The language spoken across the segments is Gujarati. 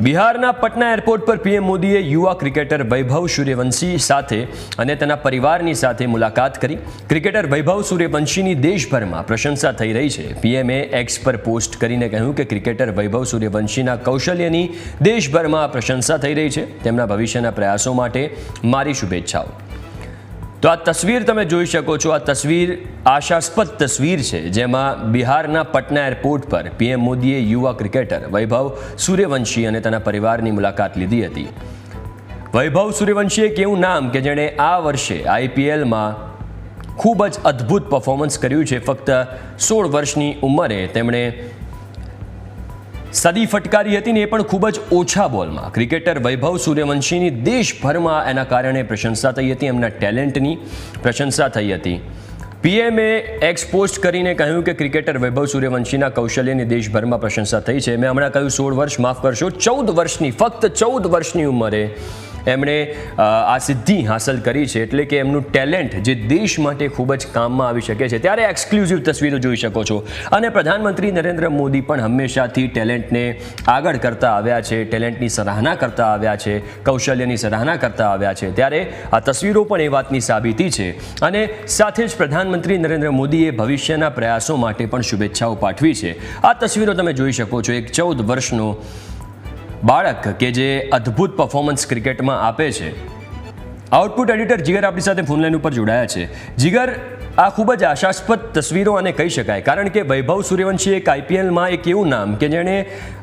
બિહારના પટના એરપોર્ટ પર પીએમ મોદીએ યુવા ક્રિકેટર વૈભવ સૂર્યવંશી સાથે અને તેના પરિવારની સાથે મુલાકાત કરી. ક્રિકેટર વૈભવ સૂર્યવંશીની દેશભરમાં પ્રશંસા થઈ રહી છે. પીએમએ એક્સ પર પોસ્ટ કરીને કહ્યું કે ક્રિકેટર વૈભવ સૂર્યવંશીના કૌશલ્યની દેશભરમાં પ્રશંસા થઈ રહી છે. તેમના ભવિષ્યના પ્રયાસો માટે મારી શુભેચ્છાઓ. તો આ તસવીર તમે જોઈ શકો છો. આ તસવીર આશાસ્પદ તસવીર છે, જેમાં બિહારના પટના એરપોર્ટ પર પીએમ મોદીએ યુવા ક્રિકેટર વૈભવ સૂર્યવંશી અને તેના પરિવારની મુલાકાત લીધી હતી. વૈભવ સૂર્યવંશી એક એવું નામ કે જેણે આ વર્ષે આઈપીએલમાં ખૂબ જ અદ્ભુત પરફોર્મન્સ કર્યું છે. ફક્ત સોળ વર્ષની ઉંમરે તેમણે સદી ફટકારી હતી ને એ પણ ખૂબ જ ઓછા બોલમાં. ક્રિકેટર વૈભવ સૂર્યવંશીની દેશભરમાં એના કારણે પ્રશંસા થઈ હતી, એમના ટેલેન્ટની પ્રશંસા થઈ હતી. પીએમએ એક્સ પોસ્ટ કરીને કહ્યું કે ક્રિકેટર વૈભવ સૂર્યવંશીના કૌશલ્યની દેશભરમાં પ્રશંસા થઈ છે. મેં હમણાં કહ્યું, સોળ વર્ષ, માફ કરશો, ચૌદ વર્ષની, ફક્ત ચૌદ વર્ષની ઉંમરે એમણે આ સિદ્ધિ હાંસલ કરી છે એટલે કે એમનું ટેલેન્ટ જે દેશ માટે ખૂબ જ કામમાં આવી શકે છે. ત્યારે એક્સક્લુઝિવ તસવીરો જોઈ શકો છો. અને પ્રધાનમંત્રી નરેન્દ્ર મોદી પણ હંમેશાથી ટેલેન્ટને આગળ કરતા આવ્યા છે, ટેલેન્ટની સરાહના કરતા આવ્યા છે, કૌશલ્યની સરાહના કરતા આવ્યા છે. ત્યારે આ તસવીરો પણ એ વાતની સાબિતી છે. અને સાથે જ પ્રધાનમંત્રી નરેન્દ્ર મોદીએ ભવિષ્યના પ્રયાસો માટે પણ શુભેચ્છાઓ પાઠવી છે. આ તસવીરો તમે જોઈ શકો છો. એક ચૌદ વર્ષનો બાળક કે જે અદ્ભુત પરફોર્મન્સ ક્રિકેટમાં આપે છે. આઉટપુટ એડિટર જીગર આપણી સાથે ફોનલાઈન ઉપર જોડાયા છે. જીગર, આ ખૂબ જ આશાસ્પદ તસવીરો અને કહી શકાય. કારણ કે વૈભવ સૂર્યવંશી એક આઈપીએલમાં એક એવું નામ કે જેણે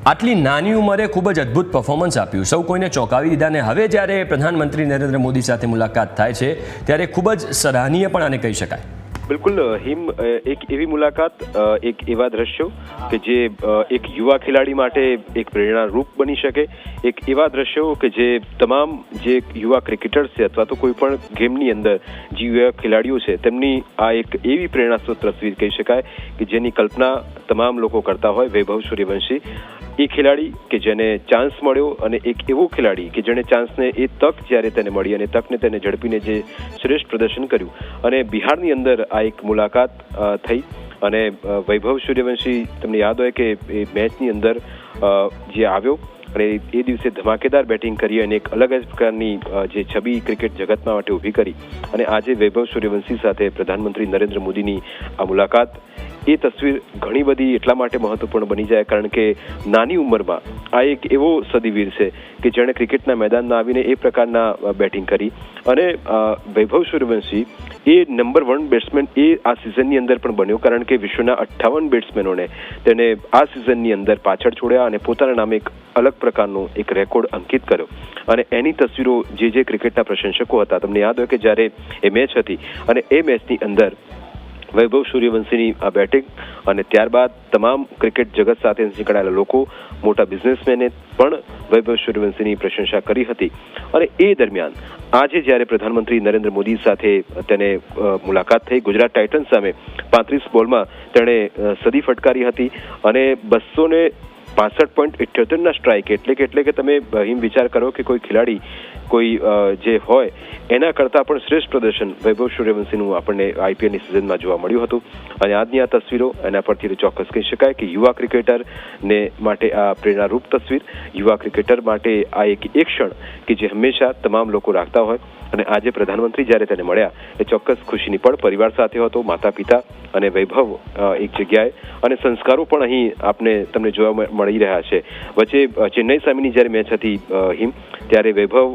આટલી નાની ઉંમરે ખૂબ જ અદ્ભુત પરફોર્મન્સ આપ્યું. સૌ કોઈને ચોંકાવી દીધા ને હવે જ્યારે પ્રધાનમંત્રી નરેન્દ્ર મોદી સાથે મુલાકાત થાય છે, ત્યારે ખૂબ જ સરાહનીય પણ આને કહી શકાય. બિલકુલ હિમ એક એવી મુલાકાત એક એવા દ્રશ્યો કે જે એક યુવા ખેલાડી માટે એક પ્રેરણારૂપ બની શકે. એક એવા દ્રશ્યો કે જે તમામ જે યુવા ક્રિકેટર્સ છે અથવા તો કોઈ પણ ગેમની અંદર જે યુવા ખેલાડીઓ છે, તેમની આ એક એવી પ્રેરણાસ્ત્રોત તસવીર કહી શકાય કે જેની કલ્પના તમામ લોકો કરતા હોય. વૈભવ સૂર્યવંશી એ ખેલાડી કે જેને ચાન્સ મળ્યો અને એક એવો ખેલાડી કે જેણે ચાન્સને એ તક જ્યારે તેને મળી અને તકને તેને ઝડપીને જે શ્રેષ્ઠ પ્રદર્શન કર્યું. અને બિહારની અંદર આ એક મુલાકાત થઈ. અને વૈભવ સૂર્યવંશી, તમને યાદ હોય કે એ મેચની અંદર જે આવ્યો અને એ દિવસે ધમાકેદાર બેટિંગ કરી અને એક અલગ જ પ્રકારની જે છબી ક્રિકેટ જગતમાં માટે ઊભી કરી. અને આજે વૈભવ સૂર્યવંશી સાથે પ્રધાનમંત્રી નરેન્દ્ર મોદીની આ મુલાકાત એ તસવીર ઘણી બધી એટલા માટે મહત્વપૂર્ણ બની જાય કારણ કે નાની ઉંમરમાં આ એક એવો સદીવીર છે કે જેણે ક્રિકેટના મેદાનમાં આવીને એ પ્રકારના બેટિંગ કરી. અને વૈભવ સૂર્યવંશી એ નંબર વન બેટ્સમેન એ આ સિઝનની અંદર પણ બન્યો કારણ કે વિશ્વના અઠ્ઠાવન બેટ્સમેનોને તેને આ સિઝનની અંદર પાછળ છોડ્યા અને પોતાના નામે એક અલગ પ્રકારનો એક રેકોર્ડ અંકિત કર્યો. અને એની તસવીરો જે જે ક્રિકેટના પ્રશંસકો હતા, તમને યાદ હોય કે જ્યારે એ મેચ હતી અને એ મેચની અંદર વૈભવ સૂર્યવંશીની આ બેટિંગ અને ત્યારબાદ તમામ ક્રિકેટ જગત સાથે સંકળાયેલા લોકો, મોટા બિઝનેસમેને પણ વૈભવ સૂર્યવંશીની પ્રશંસા કરી હતી. અને એ દરમિયાન આજે જ્યારે પ્રધાનમંત્રી નરેન્દ્ર મોદી સાથે તેને મુલાકાત થઈ, ગુજરાત ટાઇટન્સ સામે પાંત્રીસ બોલમાં તેણે સદી ફટકારી હતી અને બસો ને પાસઠ પોઈન્ટ ઇઠ્યોતેરના સ્ટ્રાઇક એટલે કે એટલે કે તમે હિમ વિચાર કરો કે કોઈ ખેલાડી, કોઈ જે હોય, એના કરતાં પણ શ્રેષ્ઠ પ્રદર્શન વૈભવ સૂર્યવંશીનું આપણને આઈપીએલની સિઝનમાં જોવા મળ્યું હતું. અને આજની આ તસવીરો એના પરથી ચોક્કસ કહી શકાય કે યુવા ક્રિકેટરને માટે આ પ્રેરણારૂપ તસવીર, યુવા ક્રિકેટર માટે આ એક એક ક્ષણ કે જે હંમેશા તમામ લોકો રાખતા હોય. અને આજે પ્રધાનમંત્રી જ્યારે તેને મળ્યા, એ ચોક્કસ ખુશીની પણ પરિવાર સાથે હતો માતા પિતા અને વૈભવ એક જગ્યાએ. અને સંસ્કારો પણ અહીં આપને તમને જોવા મળી રહ્યા છે. વચ્ચે ચેન્નઈ સામેની જ્યારે મેચ હતી હિમ, ત્યારે વૈભવ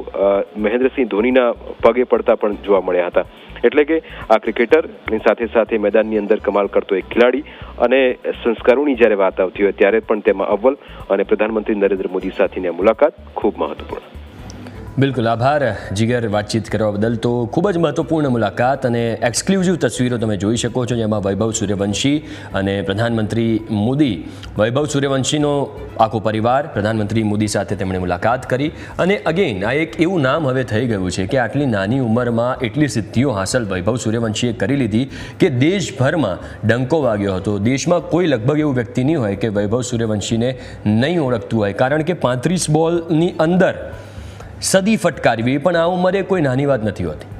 મહેન્દ્રસિંહ ધોનીના પગે પડતા પણ જોવા મળ્યા હતા. એટલે કે આ ક્રિકેટરની સાથે સાથે મેદાનની અંદર કમાલ કરતો એક ખેલાડી અને સંસ્કારોની જ્યારે વાત આવતી હોય ત્યારે પણ તેમાં અવ્વલ અને પ્રધાનમંત્રી નરેન્દ્ર મોદી સાથેની મુલાકાત ખૂબ મહત્વપૂર્ણ. બિલકુલ આભાર. જીગર વાતચીત કરવા બદલ તો ખૂબ જ મહત્વપૂર્ણ મુલાકાત અને એક્સક્લુઝિવ તસવીરો તમે જોઈ શકો છો જેમાં વૈભવ સૂર્યવંશી અને પ્રધાનમંત્રી મોદી. વૈભવ સૂર્યવંશીનો આખો પરિવાર, પ્રધાનમંત્રી મોદી સાથે તેમણે મુલાકાત કરી. અને અગેન આ એક એવું નામ હવે થઈ ગયું છે કે આટલી નાની ઉંમરમાં એટલી સિદ્ધિઓ હાંસલ વૈભવ સૂર્યવંશીએ કરી લીધી કે દેશભરમાં ડંકો વાગ્યો હતો. દેશમાં કોઈ લગભગ એવું વ્યક્તિ નહીં હોય કે વૈભવ સૂર્યવંશીને નહીં ઓળખતું હોય. કારણ કે પાંત્રીસ બોલની અંદર સદી ફટકારવી પણ આ ઉંમરે કોઈ નાની વાત નથી હોતી.